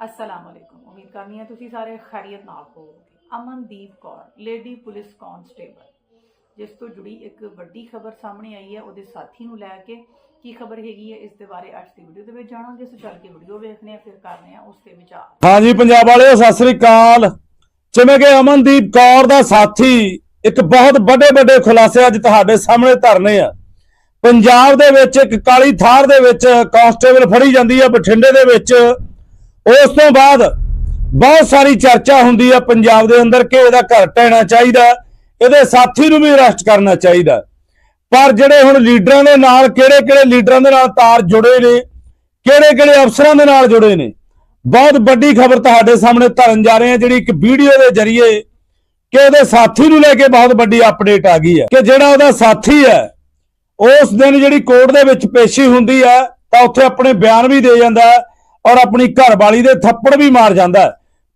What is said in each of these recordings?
ਅਸਲਾਮ ਅਲੈਕੁਮ ਉਮੀਦ ਕਰਨੀ ਹੈ ਤੁਸੀਂ ਸਾਰੇ ਖੈਰੀਅਤ ਨਾਲ ਹੋਵੋਗੇ Amandeep Kaur lady police constable ਜਿਸ ਤੋਂ ਜੁੜੀ ਇੱਕ ਵੱਡੀ ਖਬਰ ਸਾਹਮਣੇ ਆਈ ਹੈ ਉਹਦੇ ਸਾਥੀ ਨੂੰ ਲੈ ਕੇ ਕੀ ਖਬਰ ਹੈਗੀ ਹੈ ਇਸ ਦੇ ਬਾਰੇ ਅੱਜ ਦੀ ਵੀਡੀਓ ਦੇ ਵਿੱਚ ਜਾਣਾਂਗੇ ਸੋ ਚੱਲ ਕੇ ਵੀਡੀਓ ਵੇਖਦੇ ਹਾਂ ਫਿਰ ਕਰਦੇ ਹਾਂ ਉਸ ਤੇ ਵਿਚਾਰ ਹਾਂਜੀ ਪੰਜਾਬ ਵਾਲਿਓ ਸਤਿ ਸ੍ਰੀ ਅਕਾਲ ਜਿਵੇਂ ਕਿ ਅਮਨਦੀਪ ਕੌਰ ਦਾ ਸਾਥੀ ਇੱਕ ਬਹੁਤ ਵੱਡੇ ਵੱਡੇ ਖੁਲਾਸੇ ਅੱਜ ਤੁਹਾਡੇ ਸਾਹਮਣੇ ਧਰਨੇ ਆ ਪੰਜਾਬ ਦੇ ਵਿੱਚ ਇੱਕ ਕਾਲੀ ਥਾਰ ਦੇ ਵਿੱਚ ਕਾਂਸਟੇਬਲ ਫੜੀ ਜਾਂਦੀ ਆ ਬਠਿੰਡੇ ਦੇ ਵਿੱਚ ਉਸ ਤੋਂ ਬਾਅਦ ਬਹੁਤ ਸਾਰੀ ਚਰਚਾ ਹੁੰਦੀ ਆ ਪੰਜਾਬ ਦੇ ਅੰਦਰ ਕਿ ਇਹਦਾ ਘਰ ਟਹਿਣਾ ਚਾਹੀਦਾ, ਇਹਦੇ ਸਾਥੀ ਨੂੰ ਵੀ ਅਰੈਸਟ ਕਰਨਾ ਚਾਹੀਦਾ। ਪਰ ਜਿਹੜੇ ਹੁਣ ਲੀਡਰਾਂ ਦੇ ਨਾਲ ਕਿਹੜੇ ਕਿਹੜੇ ਲੀਡਰਾਂ ਦੇ ਨਾਲ ਤਾਰ ਜੁੜੇ ਨੇ ਕਿਹੜੇ ਕਿਹੜੇ ਅਫਸਰਾਂ ਦੇ ਨਾਲ ਜੁੜੇ ਨੇ, ਬਹੁਤ ਵੱਡੀ ਖਬਰ ਤੁਹਾਡੇ ਸਾਹਮਣੇ ਧਰਨ ਜਾ ਰਹੇ ਹਾਂ ਜਿਹੜੀ ਇੱਕ ਵੀਡੀਓ ਦੇ ਜ਼ਰੀਏ ਕਿ ਉਹਦੇ ਸਾਥੀ ਨੂੰ ਲੈ ਕੇ ਬਹੁਤ ਵੱਡੀ ਅਪਡੇਟ ਆ ਗਈ ਹੈ ਕਿ ਜਿਹੜਾ ਉਹਦਾ ਸਾਥੀ ਹੈ ਉਸ ਦਿਨ ਜਿਹੜੀ ਕੋਰਟ ਦੇ ਵਿੱਚ ਪੇਸ਼ੀ ਹੁੰਦੀ ਹੈ ਤਾਂ ਉੱਥੇ ਆਪਣੇ ਬਿਆਨ ਵੀ ਦੇ ਜਾਂਦਾ ਔਰ ਆਪਣੀ ਘਰਵਾਲੀ ਦੇ ਥੱਪੜ ਵੀ ਮਾਰ ਜਾਂਦਾ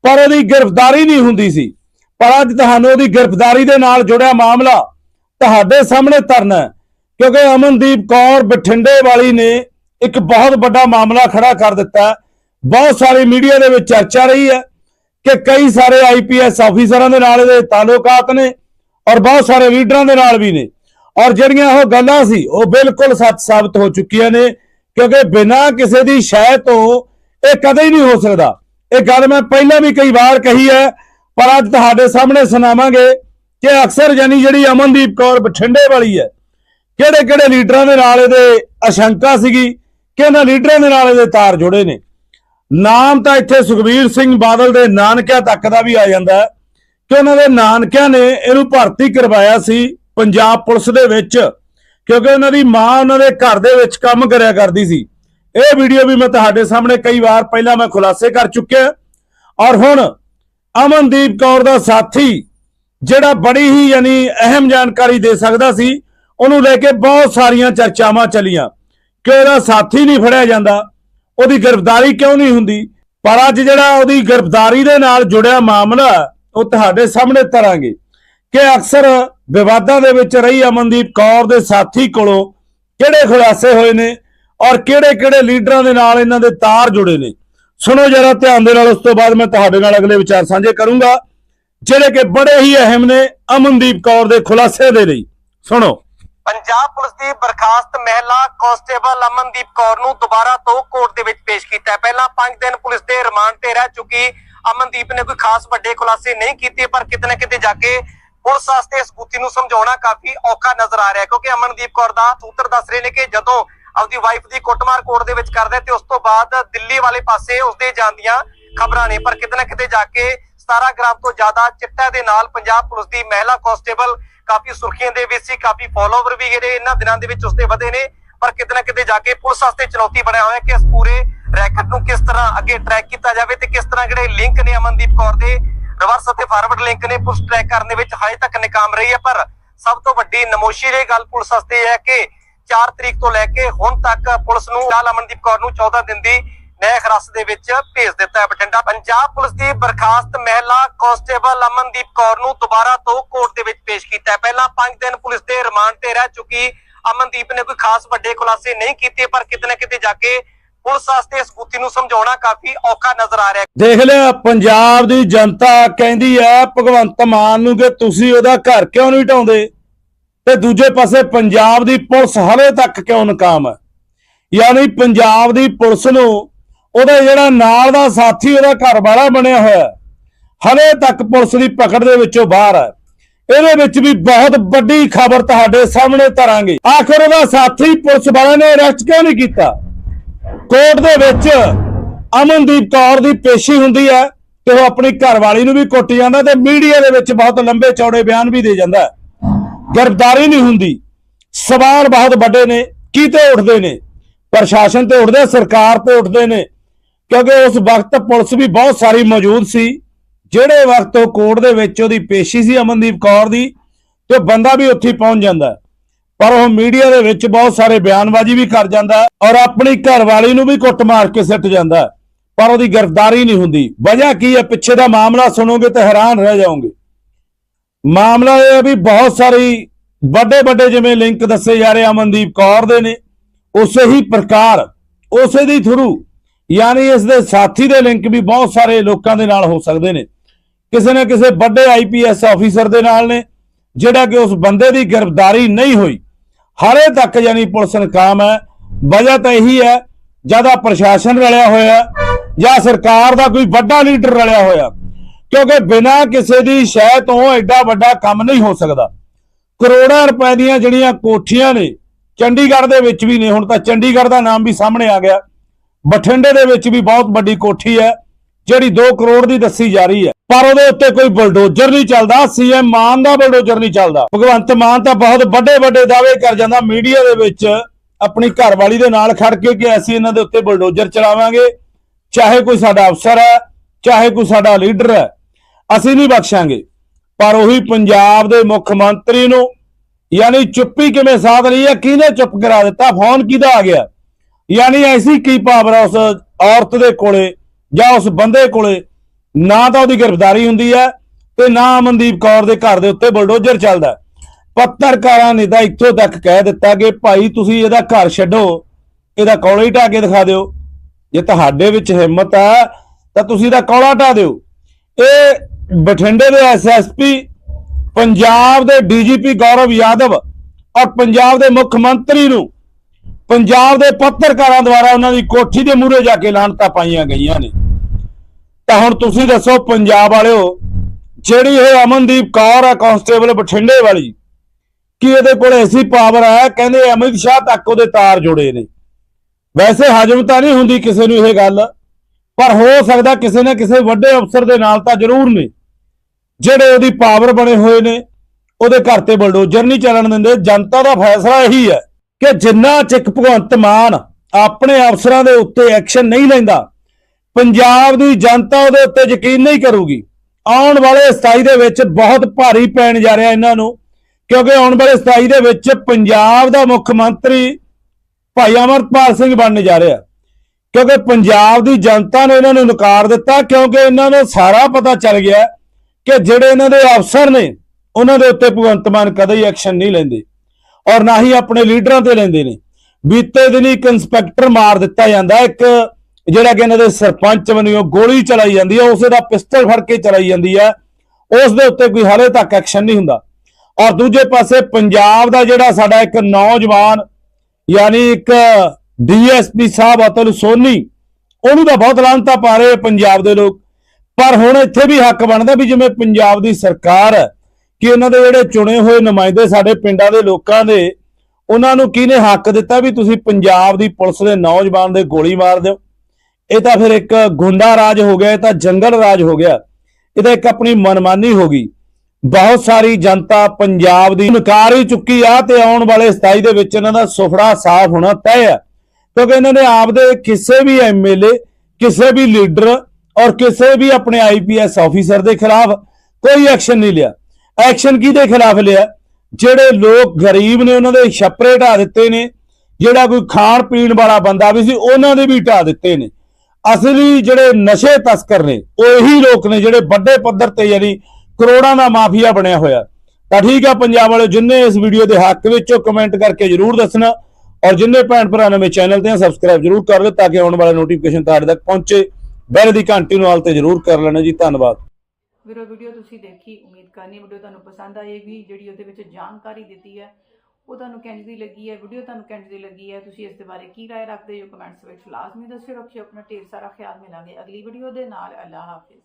ਪਰ ਉਹਦੀ ਗ੍ਰਿਫਤਾਰੀ ਨਹੀਂ ਹੁੰਦੀ ਸੀ। ਪਰ ਅੱਜ ਤੁਹਾਨੂੰ ਉਹਦੀ ਗ੍ਰਿਫਤਾਰੀ ਦੇ ਨਾਲ ਜੁੜਿਆ ਮਾਮਲਾ ਤੁਹਾਡੇ ਸਾਹਮਣੇ ਧਰਨਾ ਕਿਉਂਕਿ ਅਮਨਦੀਪ ਕੌਰ ਬਠਿੰਡੇ ਵਾਲੀ ਨੇ ਇੱਕ ਬਹੁਤ ਵੱਡਾ ਮਾਮਲਾ ਖੜਾ ਕਰ ਦਿੱਤਾ ਬਹੁਤ ਸਾਰੇ ਮੀਡੀਆ ਦੇ ਵਿੱਚ ਚਰਚਾ ਰਹੀ ਹੈ ਕਿ ਕਈ ਸਾਰੇ ਆਈਪੀਐਸ ਆਫੀਸਰਾਂ ਦੇ ਨਾਲ ਇਹਦੇ ਤਾਲੁਕਾਤ ਨੇ ਔਰ ਬਹੁਤ ਸਾਰੇ ਲੀਡਰਾਂ ਦੇ ਨਾਲ ਵੀ ਨੇ। ਔਰ ਜਿਹੜੀਆਂ ਉਹ ਗੱਲਾਂ ਸੀ, ਉਹ ਬਿਲਕੁਲ ਸੱਚ ਸਾਬਤ ਹੋ ਚੁੱਕੀਆਂ ਨੇ। ਕਿਉਂਕਿ ਬਿਨਾਂ ਕਿਸੇ ਦੀ ਸ਼ਹਿ ਤੋਂ ਇਹ ਕਦੇ ਹੀ ਨਹੀਂ ਹੋ ਸਕਦਾ। ਇਹ ਗੱਲ ਮੈਂ ਪਹਿਲਾਂ ਵੀ ਕਈ ਵਾਰ ਕਹੀ ਹੈ, ਪਰ ਅੱਜ ਤੁਹਾਡੇ ਸਾਹਮਣੇ ਸੁਣਾਵਾਂਗੇ ਕਿ ਅਕਸਰ ਯਾਨੀ ਜਿਹੜੀ ਅਮਨਦੀਪ ਕੌਰ ਬਠਿੰਡੇ ਵਾਲੀ ਹੈ, ਕਿਹੜੇ ਕਿਹੜੇ ਲੀਡਰਾਂ ਦੇ ਨਾਲ ਇਹਦੇ ਅਸ਼ੰਕਾ ਸੀਗੀ, ਕਿ ਇਹਨਾਂ ਲੀਡਰਾਂ ਦੇ ਨਾਲ ਇਹਦੇ ਤਾਰ ਜੁੜੇ ਨੇ। ਨਾਮ ਤਾਂ ਇੱਥੇ ਸੁਖਬੀਰ ਸਿੰਘ ਬਾਦਲ ਦੇ ਨਾਨਕਿਆਂ ਤੱਕ ਦਾ ਵੀ ਆ ਜਾਂਦਾ ਹੈ, ਕਿ ਉਹਨਾਂ ਦੇ ਨਾਨਕਿਆਂ ਨੇ ਇਹਨੂੰ ਭਰਤੀ ਕਰਵਾਇਆ ਸੀ ਪੰਜਾਬ ਪੁਲਿਸ ਦੇ ਵਿੱਚ, ਕਿਉਂਕਿ ਉਹਨਾਂ ਦੀ ਮਾਂ ਉਹਨਾਂ ਦੇ ਘਰ ਦੇ ਵਿੱਚ ਕੰਮ ਕਰਿਆ ਕਰਦੀ ਸੀ। ਇਹ ਵੀਡੀਓ ਵੀ ਮੈਂ ਤੁਹਾਡੇ ਸਾਹਮਣੇ ਕਈ ਵਾਰ ਪਹਿਲਾਂ ਮੈਂ ਖੁਲਾਸੇ ਕਰ ਚੁੱਕਿਆ ਔਰ ਹੁਣ ਅਮਨਦੀਪ ਕੌਰ ਦਾ ਸਾਥੀ ਜਿਹੜਾ ਬੜੀ ਹੀ ਯਾਨੀ ਅਹਿਮ ਜਾਣਕਾਰੀ ਦੇ ਸਕਦਾ ਸੀ, ਉਹਨੂੰ ਲੈ ਕੇ ਬਹੁਤ ਸਾਰੀਆਂ ਚਰਚਾਵਾਂ ਚੱਲੀਆਂ। ਕਿ ਉਹਦਾ ਸਾਥੀ ਨਹੀਂ ਫੜਿਆ ਜਾਂਦਾ, ਉਹਦੀ ਗ੍ਰਿਫਤਾਰੀ ਕਿਉਂ ਨਹੀਂ ਹੁੰਦੀ? ਪਰ ਅੱਜ ਜਿਹੜਾ ਉਹਦੀ ਗ੍ਰਿਫਤਾਰੀ ਦੇ ਨਾਲ ਜੁੜਿਆ ਮਾਮਲਾ, ਉਹ ਤੁਹਾਡੇ ਸਾਹਮਣੇ ਤਰਾਂਗੇ। ਕਿ ਅਕਸਰ ਵਿਵਾਦਾਂ ਦੇ ਵਿੱਚ ਰਹੀ ਅਮਨਦੀਪ ਕੌਰ ਦੇ ਸਾਥੀ ਕੋਲੋਂ ਕਿਹੜੇ ਖੁਲਾਸੇ ਹੋਏ ਨੇ? ਔਰ ਕਿਹੜੇ-ਕਿਹੜੇ ਲੀਡਰਾਂ ਦੇ ਨਾਲ ਇਹਨਾਂ ਦੇ ਤਾਰ ਜੁੜੇ ਨੇ। ਸੁਣੋ ਜਰਾ ਧਿਆਨ ਦੇ ਨਾਲ, ਉਸ ਤੋਂ ਬਾਅਦ ਮੈਂ ਤੁਹਾਡੇ ਨਾਲ ਅਗਲੇ ਵਿਚਾਰ ਸਾਂਝੇ ਕਰੂੰਗਾ। ਜਿਹੜੇ ਕਿ ਬੜੇ ਹੀ ਅਹਿਮ ਨੇ ਅਮਨਦੀਪ ਕੌਰ ਦੇ ਖੁਲਾਸੇ ਦੇ ਲਈ। ਸੁਣੋ। ਪੰਜਾਬ ਪੁਲਿਸ ਦੀ ਬਰਖਾਸਤ ਮਹਿਲਾ ਕਾਂਸਟੇਬਲ ਅਮਨਦੀਪ ਕੌਰ ਨੂੰ ਦੁਬਾਰਾ ਤੋਂ ਕੋਰਟ ਦੇ ਵਿੱਚ ਪੇਸ਼ ਕੀਤਾ ਪਹਿਲਾਂ 5 ਦਿਨ ਪੁਲਿਸ ਦੇ ਰਿਮਾਂਡ ਤੇ ਰਹਿ ਚੁੱਕੀ ਅਮਨਦੀਪ ਨੇ ਕੋਈ ਖਾਸ ਵੱਡੇ ਖੁਲਾਸੇ ਨਹੀਂ ਕੀਤੇ, ਪਰ ਕਿਤੇ ਨਾ ਕਿਤੇ ਜਾ ਕੇ ਪੁਲਿਸ ਵਾਸਤੇ ਇਸ ਗੁੱਥੀ ਨੂੰ ਸਮਝਾਉਣਾ ਕਾਫੀ ਔਖਾ ਨਜ਼ਰ ਆ ਰਿਹਾ ਕਿਉਂਕਿ ਅਮਨਦੀਪ ਕੌਰ ਦਾ ਸੂਤਰ ਦੱਸ ਰਹੇ ਨੇ ਕਿ ਜਦੋਂ ਆਪਦੀ ਵਾਈਫ ਦੀ ਕੁੱਟਮਾਰ ਕੋਰਟ ਦੇ ਵਿੱਚ ਕਰਦਾ ਤੇ ਉਸ ਤੋਂ ਬਾਅਦ ਦਿੱਲੀ ਵਾਲੇ ਪਾਸੇ ਉਸਦੇ ਜਾਂਦੀਆਂ ਖਬਰਾਂ ਨੇ। ਪਰ ਕਿਤੇ ਨਾ ਕਿਤੇ ਜਾ ਕੇ 17 ਗ੍ਰਾਮ ਤੋਂ ਜ਼ਿਆਦਾ ਚਿੱਟਾ ਦੇ ਨਾਲ ਪੰਜਾਬ ਪੁਲਿਸ ਦੀ ਮਹਿਲਾ ਕਾਂਸਟੇਬਲ ਕਾਫੀ ਸੁਰਖੀਆਂ ਦੇ ਵਿੱਚ ਸੀ, ਕਾਫੀ ਫਾਲੋਅਰ ਵੀ ਜਿਹੜੇ ਇਹਨਾਂ ਦਿਨਾਂ ਦੇ ਵਿੱਚ ਉਸਦੇ ਵਧੇ ਨੇ। ਪਰ ਕਿਤੇ ਨਾ ਕਿਤੇ ਜਾ ਕੇ ਪੁਲਿਸ ਵਾਸਤੇ ਚੁਣੌਤੀ ਬਣਿਆ ਹੋਇਆ ਕਿ ਇਸ ਪੂਰੇ ਰੈਕਟ ਨੂੰ ਕਿਸ ਤਰ੍ਹਾਂ ਅੱਗੇ ਟਰੈਕ ਕੀਤਾ ਜਾਵੇ ਤੇ ਕਿਸ ਤਰ੍ਹਾਂ ਜਿਹੜੇ ਲਿੰਕ ਨੇ ਅਮਨਦੀਪ ਕੌਰ ਦੇ ਰਿਵਰਸ ਅਤੇ ਫਾਰਵਰਡ ਲਿੰਕ ਨੇ ਪੁਲਿਸ ਟਰੈਕ ਕਰਨ ਦੇ ਵਿੱਚ ਹਜੇ ਤੱਕ ਨਾਕਾਮ ਰਹੀ ਹੈ। ਪਰ ਸਭ ਤੋਂ ਵੱਡੀ ਨਮੋਸ਼ੀ ਇਹ ਗੱਲ ਪੁਲਿਸ ਵਾਸਤੇ ਹੈ ਕਿ 4 ਤਰੀਕ ਤੋਂ ਲੈ ਕੇ ਹੁਣ ਤੱਕ ਪੁਲਿਸ ਨੂੰ ਲਾਲ ਅਮਨਦੀਪ ਕੌਰ ਨੂੰ 14 ਦਿਨ ਦੀ ਨਿਆਂ ਹਿਰਾਸਤ ਦੇ ਵਿੱਚ ਭੇਜ ਦਿੱਤਾ ਹੈ ਬਠਿੰਡਾ। ਪੰਜਾਬ ਪੁਲਿਸ ਦੀ ਬਰਖਾਸਤ ਮਹਿਲਾ ਕਾਂਸਟੇਬਲ ਅਮਨਦੀਪ ਕੌਰ ਨੂੰ ਦੁਬਾਰਾ ਤੋਂ ਕੋਰਟ ਦੇ ਵਿੱਚ ਪੇਸ਼ ਕੀਤਾ ਹੈ। ਪਹਿਲਾਂ 5 ਦਿਨ ਪੁਲਿਸ ਦੇ ਰਿਮਾਂਡ ਤੇ ਰਹਿ ਚੁੱਕੀ ਅਮਨਦੀਪ ਨੇ ਕੋਈ ਖਾਸ ਵੱਡੇ ਖੁਲਾਸੇ ਨਹੀਂ ਕੀਤੇ, ਪਰ ਕਿਤੇ ਨਾ ਕਿਤੇ ਜਾ ਕੇ ਪੁਲਿਸ ਵਾਸਤੇ ਇਸ ਗੁੱਥੀ ਨੂੰ ਸਮਝਾਉਣਾ ਕਾਫੀ ਔਖਾ ਨਜ਼ਰ ਆ ਰਿਹਾ ਦੇਖ ਲਿਆ, ਪੰਜਾਬ ਦੀ ਜਨਤਾ ਕਹਿੰਦੀ ਹੈ, ਭਗਵੰਤ ਮਾਨ ਨੂੰ ਕਿ ਤੁਸੀਂ ਉਹਦਾ ਘਰ ਕਿਉਂ ਨਹੀਂ ਢਾਉਂਦੇ? ਤੇ ਦੂਜੇ ਪਾਸੇ ਪੰਜਾਬ ਦੀ ਪੁਲਿਸ ਹਲੇ ਤੱਕ ਕਿਉਂ ਨਾਕਾਮ ਹੈ? ਯਾਨੀ ਪੰਜਾਬ ਦੀ ਪੁਲਿਸ ਨੂੰ ਉਹਦਾ ਜਿਹੜਾ ਨਾਲ ਦਾ ਸਾਥੀ, ਉਹਦਾ ਘਰ ਵਾਲਾ ਬਣਿਆ ਹੋਇਆ ਹਲੇ ਤੱਕ ਪੁਲਿਸ ਦੀ ਪਕੜ ਦੇ ਵਿੱਚੋਂ ਬਾਹਰ ਹੈ। ਇਹਦੇ ਵਿੱਚ ਵੀ ਬਹੁਤ ਵੱਡੀ ਖਬਰ ਤੁਹਾਡੇ ਸਾਹਮਣੇ ਧਰਾਂਗੇ। ਆਖਰ ਉਹਦਾ ਸਾਥੀ ਪੁਲਿਸ ਵਾਲਿਆਂ ਨੇ ਅਰੈਸਟ ਕਿਉਂ ਨਹੀਂ ਕੀਤਾ? ਕੋਰਟ ਦੇ ਵਿੱਚ ਅਮਨਦੀਪ ਕੌਰ ਦੀ ਪੇਸ਼ੀ ਹੁੰਦੀ ਹੈ ਤੇ ਉਹ ਆਪਣੀ ਘਰਵਾਲੀ ਨੂੰ ਵੀ ਕੁੱਟ ਜਾਂਦਾ ਤੇ ਮੀਡੀਆ ਦੇ ਵਿੱਚ ਬਹੁਤ ਲੰਬੇ ਚੌੜੇ ਬਿਆਨ ਵੀ ਦੇ ਜਾਂਦਾ ਗ੍ਰਿਫਤਾਰੀ ਨਹੀਂ ਹੁੰਦੀ। ਸਵਾਲ ਬਹੁਤ ਵੱਡੇ ਨੇ, ਕਿਤੇ ਉੱਠਦੇ ਨੇ? ਪ੍ਰਸ਼ਾਸਨ ਤੇ ਉੱਠਦੇ, ਸਰਕਾਰ ਤੇ ਉੱਠਦੇ ਨੇ? ਕਿਉਂਕਿ ਉਸ ਵਕਤ ਪੁਲਿਸ ਵੀ ਬਹੁਤ ਸਾਰੀ ਮੌਜੂਦ ਸੀ, ਜਿਹੜੇ ਵਕਤ ਉਹ ਕੋਰਟ ਦੇ ਵਿੱਚ ਉਹਦੀ ਪੇਸ਼ੀ ਸੀ ਅਮਨਦੀਪ ਕੌਰ ਦੀ, ਤੇ ਬੰਦਾ ਵੀ ਉੱਥੇ ਪਹੁੰਚ ਜਾਂਦਾ। ਪਰ ਉਹ ਮੀਡੀਆ ਦੇ ਵਿੱਚ ਬਹੁਤ ਸਾਰੇ ਬਿਆਨਬਾਜ਼ੀ ਵੀ ਕਰ ਜਾਂਦਾ ਔਰ ਆਪਣੀ ਘਰਵਾਲੀ ਨੂੰ ਵੀ ਕੁੱਟ ਮਾਰ ਕੇ ਸਿੱਟ ਜਾਂਦਾ। ਪਰ ਉਹਦੀ ਗ੍ਰਿਫਤਾਰੀ ਨਹੀਂ ਹੁੰਦੀ। ਵਜ੍ਹਾ ਕੀ ਹੈ? ਪਿੱਛੇ ਦਾ ਮਾਮਲਾ ਸੁਣੋਗੇ ਤੇ ਹੈਰਾਨ ਰਹਿ ਜਾਓਗੇ। ਮਾਮਲਾ ਇਹ ਹੈ ਵੀ ਬਹੁਤ ਸਾਰੀ ਵੱਡੇ ਵੱਡੇ ਜਿਵੇਂ ਲਿੰਕ ਦੱਸੇ ਜਾ ਰਹੇ ਅਮਨਦੀਪ ਕੌਰ ਦੇ ਨੇ, ਉਸੇ ਹੀ ਪ੍ਰਕਾਰ, ਉਸੇ ਦੀ ਥਰੂ, ਯਾਨੀ ਇਸ ਦੇ ਸਾਥੀ ਦੇ ਲਿੰਕ ਵੀ ਬਹੁਤ ਸਾਰੇ ਲੋਕਾਂ ਦੇ ਨਾਲ ਹੋ ਸਕਦੇ ਨੇ। ਕਿਸੇ ਨਾ ਕਿਸੇ ਵੱਡੇ ਆਈਪੀਐਸ ਆਫੀਸਰ ਦੇ ਨਾਲ ਨੇ, ਜਿਹੜਾ ਕਿ ਉਸ ਬੰਦੇ ਦੀ ਗ੍ਰਿਫਤਾਰੀ ਨਹੀਂ ਹੋਈ। ਹਾਲੇ ਤੱਕ ਯਾਨੀ ਪੁਲਿਸ ਨਕਾਮ ਹੈ, ਵਜ੍ਹਾ ਤਾਂ ਇਹੀ ਹੈ, ਜ਼ਿਆਦਾ ਪ੍ਰਸ਼ਾਸਨ ਰਲਿਆ ਹੋਇਆ, ਜਾਂ ਸਰਕਾਰ ਦਾ ਕੋਈ ਵੱਡਾ ਲੀਡਰ ਰਲਿਆ ਹੋਇਆ। ਕਿਉਂਕਿ ਬਿਨਾਂ ਕਿਸੇ ਦੀ ਸ਼ਹਿ ਤੋਂ ਐਡਾ ਵੱਡਾ ਕੰਮ ਨਹੀਂ ਹੋ ਸਕਦਾ। ਕਰੋੜਾਂ ਰੁਪਏ ਦੀਆਂ ਜਿਹੜੀਆਂ ਕੋਠੀਆਂ ਨੇ, ਚੰਡੀਗੜ੍ਹ ਦੇ ਵਿੱਚ ਵੀ ਨੇ, ਹੁਣ ਤਾਂ ਚੰਡੀਗੜ੍ਹ ਦਾ ਨਾਮ ਵੀ ਸਾਹਮਣੇ ਆ ਗਿਆ। ਬਠਿੰਡੇ ਦੇ ਵਿੱਚ ਵੀ ਬਹੁਤ ਵੱਡੀ ਕੋਠੀ ਹੈ, ਜਿਹੜੀ 2 ਕਰੋੜ ਦੀ ਦੱਸੀ ਜਾ ਰਹੀ ਹੈ। ਪਰ ਉਹਦੇ ਉੱਤੇ ਕੋਈ ਬਲਡੋਜ਼ਰ ਨਹੀਂ ਚੱਲਦਾ, ਸੀਐਮ ਮਾਨ ਦਾ ਬਲਡੋਜ਼ਰ ਨਹੀਂ ਚੱਲਦਾ। ਭਗਵੰਤ ਮਾਨ ਤਾਂ ਬਹੁਤ ਵੱਡੇ ਵੱਡੇ ਦਾਅਵੇ ਕਰ ਜਾਂਦਾ, ਮੀਡੀਆ ਦੇ ਵਿੱਚ ਆਪਣੀ ਘਰਵਾਲੀ ਦੇ ਨਾਲ ਖੜ ਕੇ ਕਿ ਅਸੀਂ ਇਹਨਾਂ ਦੇ ਉੱਤੇ ਬਲਡੋਜ਼ਰ ਚਲਾਵਾਂਗੇ ਚਾਹੇ ਕੋਈ ਸਾਡਾ ਅਫਸਰ ਹੈ, ਚਾਹੇ ਕੋਈ ਸਾਡਾ ਲੀਡਰ ਹੈ ਅਸੀਂ ਨਹੀਂ ਬਖਸ਼ਾਂਗੇ। ਪਰ ਉਹੀ ਪੰਜਾਬ ਦੇ ਮੁੱਖ ਮੰਤਰੀ ਨੂੰ ਯਾਨੀ ਚੁੱਪੀ ਕਿਵੇਂ ਸਾਧ ਲਈ ਹੈ ਕਿਹਨੇ ਚੁੱਪ ਕਰਾ ਦਿੱਤਾ, ਫੋਨ ਕਿਹਦਾ ਆ ਗਿਆ? ਯਾਨੀ ਐਸੀ ਕੀ ਪਾਵਰ ਉਸ ਔਰਤ ਦੇ ਕੋਲੇ ਜਾਂ ਉਸ ਬੰਦੇ ਕੋਲੇ? ਨਾ ਤਾਂ ਉਹਦੀ ਗ੍ਰਿਫਤਾਰੀ ਹੁੰਦੀ ਹੈ ਤੇ ਨਾ ਅਮਨਦੀਪ ਕੌਰ ਦੇ ਘਰ ਦੇ ਉੱਤੇ ਬਲਡੋਜ਼ਰ ਚੱਲਦਾ। ਪੱਤਰਕਾਰਾਂ ਨੇ ਤਾਂ ਇੱਥੋਂ ਤੱਕ ਕਹਿ ਦਿੱਤਾ ਕਿ ਭਾਈ ਤੁਸੀਂ ਇਹਦਾ ਘਰ ਛੱਡੋ, ਇਹਦਾ ਕੌਲਾ ਹੀ ਢਾਹ ਕੇ ਦਿਖਾ ਦਿਓ। ਜੇ ਤੁਹਾਡੇ ਵਿੱਚ ਹਿੰਮਤ ਹੈ ਤਾਂ ਤੁਸੀਂ ਇਹਦਾ ਕੌਲਾ ਢਾਹ ਦਿਓ। ਇਹ ਬਠਿੰਡੇ ਦੇ ਐਸਐਸਪੀ ਪੰਜਾਬ ਦੇ ਡੀਜੀਪੀ ਗੌਰਵ ਯਾਦਵ ਔਰ ਪੰਜਾਬ ਦੇ ਮੁੱਖ ਮੰਤਰੀ ਨੂੰ ਪੰਜਾਬ ਦੇ ਪੱਤਰਕਾਰਾਂ ਦੁਆਰਾ ਉਹਨਾਂ ਦੀ ਕੋਠੀ ਦੇ ਮੂਹਰੇ ਜਾ ਕੇ ਲਾਹਣਤਾ ਪਾਈਆਂ ਗਈਆਂ ਨੇ। ਤਾਂ ਹੁਣ ਤੁਸੀਂ ਦੱਸੋ ਪੰਜਾਬ ਵਾਲਿਓ, ਜਿਹੜੀ ਇਹ ਅਮਨਦੀਪ ਕੌਰ ਆ ਕਾਂਸਟੇਬਲ ਬਠਿੰਡੇ ਵਾਲੀ, ਕੀ ਇਹਦੇ ਕੋਲ ਐਸੀ ਪਾਵਰ ਹੈ ਕਹਿੰਦੇ ਅਮਿਤ ਸ਼ਾਹ ਤੱਕ ਉਹਦੇ ਤਾਰ ਜੁੜੇ ਨੇ। ਵੈਸੇ ਹਜਮ ਤਾਂ ਨਹੀਂ ਹੁੰਦੀ ਕਿਸੇ ਨੂੰ ਇਹ ਗੱਲ। ਪਰ ਹੋ ਸਕਦਾ ਕਿਸੇ ਨਾ ਕਿਸੇ ਵੱਡੇ ਅਫਸਰ ਦੇ ਨਾਲ ਤਾਂ ਜ਼ਰੂਰ ਨੇ, ਜਿਹੜੇ ਉਹਦੀ ਪਾਵਰ ਬਣੇ ਹੋਏ ਨੇ, ਉਹਦੇ ਘਰ ਤੇ ਬਲਡੋਜ਼ਰ ਨਹੀਂ ਚੱਲਣ ਦਿੰਦੇ। ਜਨਤਾ ਦਾ ਫੈਸਲਾ ਇਹੀ ਹੈ ਕਿ ਜਿੰਨਾ ਚਿਕ ਭਗਵੰਤ ਮਾਨ ਆਪਣੇ ਅਫਸਰਾਂ ਦੇ ਉੱਤੇ ਐਕਸ਼ਨ ਨਹੀਂ ਲੈਂਦਾ, ਪੰਜਾਬ ਦੀ ਜਨਤਾ ਉਹਦੇ ਉੱਤੇ ਯਕੀਨ ਨਹੀਂ ਕਰੂਗੀ। ਆਉਣ ਵਾਲੇ 27 ਦੇ ਵਿੱਚ ਬਹੁਤ ਭਾਰੀ ਪੈਣ ਜਾ ਰਿਹਾ ਇਹਨਾਂ ਨੂੰ, ਕਿਉਂਕਿ ਆਉਣ ਵਾਲੇ 27 ਦੇ ਵਿੱਚ ਪੰਜਾਬ ਦਾ ਮੁੱਖ ਮੰਤਰੀ ਭਾਈ ਅਮਰਪਾਲ ਸਿੰਘ ਬਣਨ ਜਾ ਰਿਹਾ। ਕਿਉਂਕਿ ਪੰਜਾਬ ਦੀ ਜਨਤਾ ਨੇ ਇਹਨਾਂ ਨੂੰ ਨਕਾਰ ਦਿੱਤਾ, ਕਿਉਂਕਿ ਇਹਨਾਂ ਨੂੰ ਸਾਰਾ ਪਤਾ ਚੱਲ ਗਿਆ ਕਿ ਜਿਹੜੇ ਇਹਨਾਂ ਦੇ ਅਫਸਰ ਨੇ, ਉਹਨਾਂ ਦੇ ਉੱਤੇ ਭਗਵੰਤ ਮਾਨ ਕਦੇ ਐਕਸ਼ਨ ਨਹੀਂ ਲੈਂਦੇ ਔਰ ਨਾ ਹੀ ਆਪਣੇ ਲੀਡਰਾਂ ਤੇ ਲੈਂਦੇ ਨੇ। ਬੀਤੇ ਦਿਨੀ ਇੱਕ ਇੰਸਪੈਕਟਰ ਮਾਰ ਦਿੱਤਾ ਜਾਂਦਾ, ਇੱਕ ਜਿਹੜਾ ਕਿ ਇਹਨਾਂ ਦੇ ਸਰਪੰਚ ਬਣਿਓ ਗੋਲੀ ਚਲਾਈ ਜਾਂਦੀ ਹੈ, ਉਸੇ ਦਾ ਪਿਸਟਲ ਫੜ ਕੇ ਚਲਾਈ ਜਾਂਦੀ ਹੈ, ਉਸ ਦੇ ਉੱਤੇ ਕੋਈ ਹਾਲੇ ਤੱਕ ਐਕਸ਼ਨ ਨਹੀਂ ਹੁੰਦਾ। ਔਰ ਦੂਜੇ ਪਾਸੇ ਪੰਜਾਬ ਦਾ ਜਿਹੜਾ ਸਾਡਾ ਇੱਕ ਨੌਜਵਾਨ, ਯਾਨੀ ਇੱਕ ਡੀਐਸਪੀ ਸਾਹਿਬ ਅਤਲ ਸੋਨੀ, ਉਹਨੂੰ ਤਾਂ ਬਹੁਤ ਲਾਂਤਾ ਪਾ ਰਹੇ ਆ ਪੰਜਾਬ ਦੇ ਲੋਕ। ਪਰ ਹੁਣ ਇੱਥੇ ਵੀ ਹੱਕ ਬਣਦਾ ਵੀ ਜਿਵੇਂ ਪੰਜਾਬ ਦੀ ਸਰਕਾਰ ਹੈ, ਕਿ ਇਹਨਾਂ ਦੇ ਜਿਹੜੇ ਚੁਣੇ ਹੋਏ ਨੁਮਾਇੰਦੇ ਸਾਡੇ ਪਿੰਡਾਂ ਦੇ ਲੋਕਾਂ ਦੇ, ਉਹਨਾਂ ਨੂੰ ਕਿਹਨੇ ਹੱਕ ਦਿੱਤਾ ਵੀ ਤੁਸੀਂ ਪੰਜਾਬ ਦੀ ਪੁਲਿਸ ਦੇ ਨੌਜਵਾਨ ਦੇ ਗੋਲੀ ਮਾਰ ਦਿਓ? ਇਹ ਤਾਂ ਫਿਰ ਇੱਕ ਗੁੰਡਾ ਰਾਜ ਹੋ ਗਿਆ, ਇਹ ਤਾਂ ਜੰਗਲ ਰਾਜ ਹੋ ਗਿਆ। ਇਹ ਤਾਂ ਇੱਕ ਆਪਣੀ ਮਨਮਾਨੀ ਹੋ ਗਈ। ਬਹੁਤ ਸਾਰੀ ਜਨਤਾ ਪੰਜਾਬ ਦੀ ਨਕਾਰ ਹੀ ਚੁੱਕੀ ਆ ਤੇ ਆਉਣ ਵਾਲੇ 27 ਦੇ ਵਿੱਚ ਇਹਨਾਂ ਦਾ ਸੁਫੜਾ ਸਾਫ਼ ਹੋਣਾ ਤੈਅ ਹੈ ਕਿਉਂਕਿ ਇਹਨਾਂ ਨੇ ਆਪਦੇ ਕਿਸੇ ਵੀ ਐਮਐਲਏ ਕਿਸੇ ਵੀ ਲੀਡਰ ਔਰ ਕਿਸੇ ਵੀ ਆਪਣੇ ਆਈਪੀਐਸ ਆਫੀਸਰ ਦੇ ਖਿਲਾਫ ਕੋਈ ਐਕਸ਼ਨ ਨਹੀਂ ਲਿਆ। ਐਕਸ਼ਨ ਕਿਹਦੇ ਖਿਲਾਫ ਲਿਆ? ਜਿਹੜੇ ਲੋਕ ਗਰੀਬ ਨੇ, ਉਹਨਾਂ ਦੇ ਛੱਪਰੇ ਢਾ ਦਿੱਤੇ ਨੇ। ਜਿਹੜਾ ਕੋਈ ਖਾਣ ਪੀਣ ਵਾਲਾ ਬੰਦਾ ਵੀ ਸੀ, ਉਹਨਾਂ ਦੇ ਵੀ ਢਾ ਦਿੱਤੇ ਨੇ। ਅਸਲੀ ਜਿਹੜੇ ਨਸ਼ੇ ਤਸਕਰ ਨੇ, ਉਹ ਇਹੀ ਲੋਕ ਨੇ ਜਿਹੜੇ ਵੱਡੇ ਪੱਧਰ ਤੇ ਯਾਨੀ ਕਰੋੜਾਂ ਦਾ ਮਾਫੀਆ ਬਣਿਆ ਹੋਇਆ। ਤਾਂ ਠੀਕ ਆ, ਪੰਜਾਬ ਵਾਲੇ ਜਿੰਨੇ ਇਸ ਵੀਡੀਓ ਦੇ ਹੱਕ ਵਿੱਚ ਉਹ ਕਮੈਂਟ ਕਰਕੇ ਜਰੂਰ ਦੱਸਣਾ। ਔਰ ਜਿੰਨੇ ਭੈਣ ਭਰਾ ਨਵੇਂ ਚੈਨਲ ਤੇ ਸਬਸਕ੍ਰਾਈਬ ਜਰੂਰ ਕਰ ਲਿਓ ਤਾਂ ਕਿ ਆਉਣ ਵਾਲਾ ਨੋਟੀਫਿਕੇਸ਼ਨ ਤੁਹਾਡੇ ਤੱਕ ਪਹੁੰਚੇ ਬੈਲ ਦੀ ਘੰਟੀ ਨੂੰ ਹਾਲ ਤੇ ਜਰੂਰ ਕਰ ਲੈਣਾ ਜੀ ਧੰਨਵਾਦ ਵੀਰੋ ਵੀਡੀਓ ਤੁਸੀਂ ਦੇਖੀ ਉਮੀਦ ਕਰਨੀ ਵੀਡੀਓ ਤੁਹਾਨੂੰ ਪਸੰਦ ਆਏਗੀ ਜਿਹੜੀ ਉਹਦੇ ਵਿੱਚ ਜਾਣਕਾਰੀ ਦਿੱਤੀ ਹੈ ਉਹ ਤੁਹਾਨੂੰ ਕਿੰਝ ਦੀ ਲੱਗੀ ਹੈ ਵੀਡੀਓ ਤੁਹਾਨੂੰ ਕਿੰਝ ਦੀ ਲੱਗੀ ਹੈ ਤੁਸੀਂ ਇਸ ਦੇ ਬਾਰੇ ਕੀ رائے ਰੱਖਦੇ ਹੋ ਕਮੈਂਟਸ ਵਿੱਚ ਲਾਜ਼ਮੀ ਦੱਸਿਓ ਰੱਖਿਓ ਆਪਣਾ ਢੇਰ ਸਾਰਾ ਖਿਆਲ ਮਿਲਾਂਗੇ ਅਗਲੀ ਵੀਡੀਓ ਦੇ ਨਾਲ ਅੱਲਾ ਹਾਫਿਜ਼